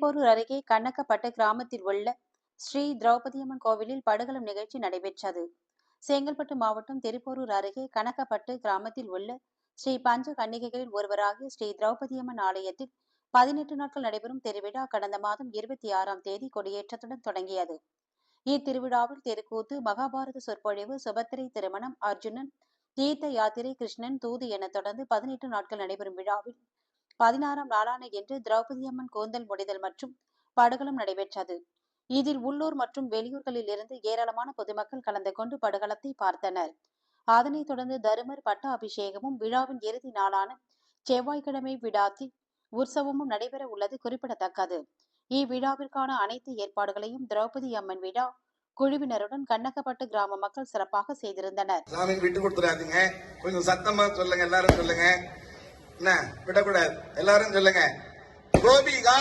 திருப்போரூர் அருகே கண்ணக்கப்பட்டு கிராமத்தில் உள்ள ஸ்ரீ திரௌபதியம்மன் கோவிலில் படுகளம் நிகழ்ச்சி நடைபெற்றது. செங்கல்பட்டு மாவட்டம் திருப்போரூர் அருகே கணக்கப்பட்டு கிராமத்தில் உள்ள ஸ்ரீ பஞ்ச கன்னிகைகளில் ஒருவராகிய ஸ்ரீ திரௌபதியம்மன் ஆலயத்தில் பதினெட்டு நாட்கள் நடைபெறும் திருவிழா கடந்த மாதம் இருபத்தி ஆறாம் தேதி கொடியேற்றத்துடன் தொடங்கியது. இத்திருவிழாவில் தெருக்கூத்து மகாபாரத சொற்பொழிவு சுபத்திரை திருமணம் அர்ஜுனன் தீர்த்த யாத்திரை கிருஷ்ணன் தூது என தொடர்ந்து பதினெட்டு நாட்கள் நடைபெறும் விழாவில் பதினாறாம் நாளான இன்று திரௌபதியம்மன் கோந்தல் முடிதல் மற்றும் படுகளம் நடைபெற்றது. இதில் உள்ளூர் மற்றும் வெளியூர்களில் இருந்து ஏராளமான பொதுமக்கள் கலந்து கொண்டு படுகளத்தை பார்த்தனர். அதனைத் தொடர்ந்து தருமர் பட்ட அபிஷேகமும் விழாவின் இறுதி நாளான செவ்வாய்க்கிழமை விடாத்தி உற்சவமும் நடைபெற உள்ளது குறிப்பிடத்தக்கது. இவ்விழாவிற்கான அனைத்து ஏற்பாடுகளையும் திரௌபதி அம்மன் விழா குழுவினருடன் கண்ணகப்பட்டு கிராம மக்கள் சிறப்பாக செய்திருந்தனர். சாமி விட்டு கொடுத்துடாதீங்க. கொஞ்சம் சத்தமா சொல்லுங்க எல்லாரும் சொல்லுங்க. என்ன? விடக்கூடாது. எல்லாரும் சொல்லுங்க. கோபிகா